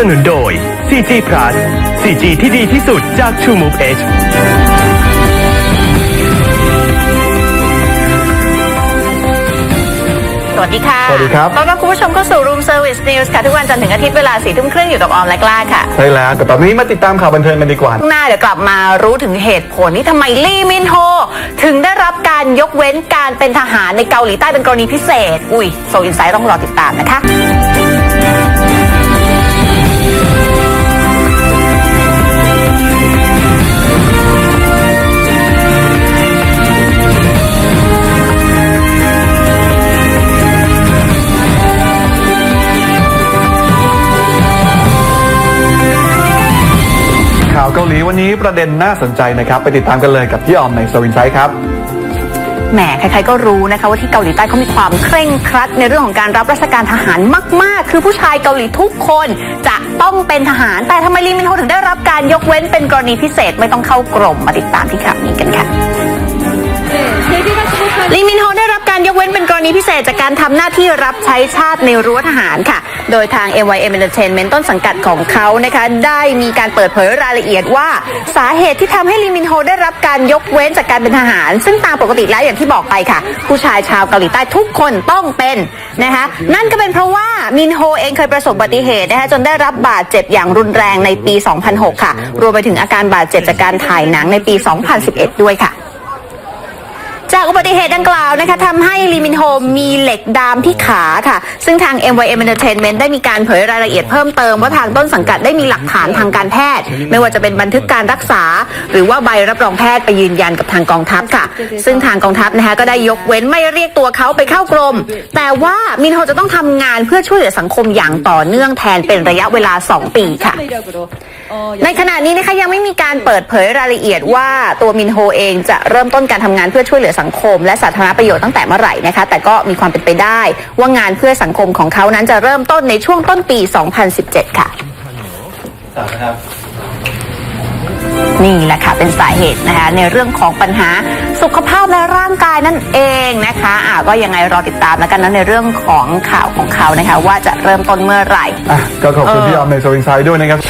สนุนโดย 4G Plus 4G ที่ดีที่สุดจาก True Move Edge สวัสดีค่ะสวัสดีครับ ต้อนรับคุณผู้ชมเข้าสู่ Room Service News ค่ะ ทุกวันจันทร์ถึงอาทิตย์เวลาสี่ทุ่มครึ่งอยู่กับออมและกล้าค่ะ ใช่แล้วแต่ตอนนี้มาติดตามข่าวบันเทิงกันดีกว่าข้างหน้าเดี๋ยวกลับมารู้ถึงเหตุผลที่ทำไมลี่มินโฮ ถึงได้รับการยกเว้นการเป็นทหารในเกาหลีใต้เป็นกรณีพิเศษ อุ้ยโซอินไซด์ต้องรอติดตามนะคะ วเกาหลีวันนี้ประเด็นน่าสนใจนะครับ ไปติดตามกันเลยกับพี่ออมในสวินไซด์ครับแหมใครๆก็รู้นะคะว่าที่เกาหลีใต้เขามีความเคร่งครัด ในเรื่องของการรับราชการทหารมาก ๆ คือผู้ชายเกาหลีทุกคนจะต้องเป็นทหาร แต่ทำไมลีมินโฮถึงได้รับการยกเว้นเป็นกรณีพิเศษไม่ต้องเข้ากรมมาติดตามที่ข่าวนี้กันค่ะลีมินโฮได้ นเป็นกรณีพิเศษจากการทำหน้าที่รับใช้ชาติในรั้วทหารค่ะ โดยทาง MYM Entertainment ต้นสังกัดของเขานะคะ ได้มีการเปิดเผยรายละเอียดว่า สาเหตุที่ทำให้ลีมินโฮได้รับการยกเว้นจากการเป็นทหาร ซึ่งตามปกติแล้วอย่างที่บอกไปค่ะ ผู้ชายชาวเกาหลีใต้ทุกคนต้องเป็นนะคะ นั่นก็เป็นเพราะว่ามินโฮเองเคยประสบอุบัติเหตุนะคะจนได้รับบาดเจ็บอย่างรุนแรงในปี 2006 ค่ะ รวมไปถึงอาการบาดเจ็บจากการถ่ายหนังในปี 2011 ด้วยค่ะ จากอุบัติเหตุดังกล่าวนะคะทำให้ลีมินโฮมีเหล็กดามที่ขาค่ะ ซึ่งทาง MYM Entertainment ได้มีการเผยรายละเอียดเพิ่มเติมว่าทางต้นสังกัดได้มีหลักฐานทางการแพทย์ ไม่ว่าจะเป็นบันทึกการรักษา หรือว่าใบรับรองแพทย์ไปยืนยันกับทางกองทัพค่ะ ซึ่งทางกองทัพนะคะก็ได้ยกเว้นไม่เรียกตัวเขาไปเข้ากรม แต่ว่ามินโฮจะต้องทำงานเพื่อช่วยเหลือสังคมอย่างต่อเนื่องแทนเป็นระยะเวลา 2 ปีค่ะ ในขณะนี้นะคะยังไม่มีการเปิดเผยรายละเอียดว่าตัวมินโฮเองจะเริ่มต้นการทำงานเพื่อช่วยเหลือสังงคม และสาธารณประโยชน์ตั้งแต่เมื่อไหร่นะคะ แต่ก็มีความเป็นไปได้ว่างานเพื่อสังคมของเขานั้นจะเริ่มต้นในช่วงต้นปี 2017 ค่ะนี่แหละค่ะเป็นสาเหตุนะคะในเรื่องของปัญหาสุขภาพและร่างกายนั่นเองนะคะอ่าก็ยังไงรอติดตามแล้วกันนะในเรื่องของข่าวของเขานะคะ ว่าจะเริ่มต้นเมื่อไหร่อะก็ขอบคุณพี่ออมในสวินไซด์ด้วยนะครับ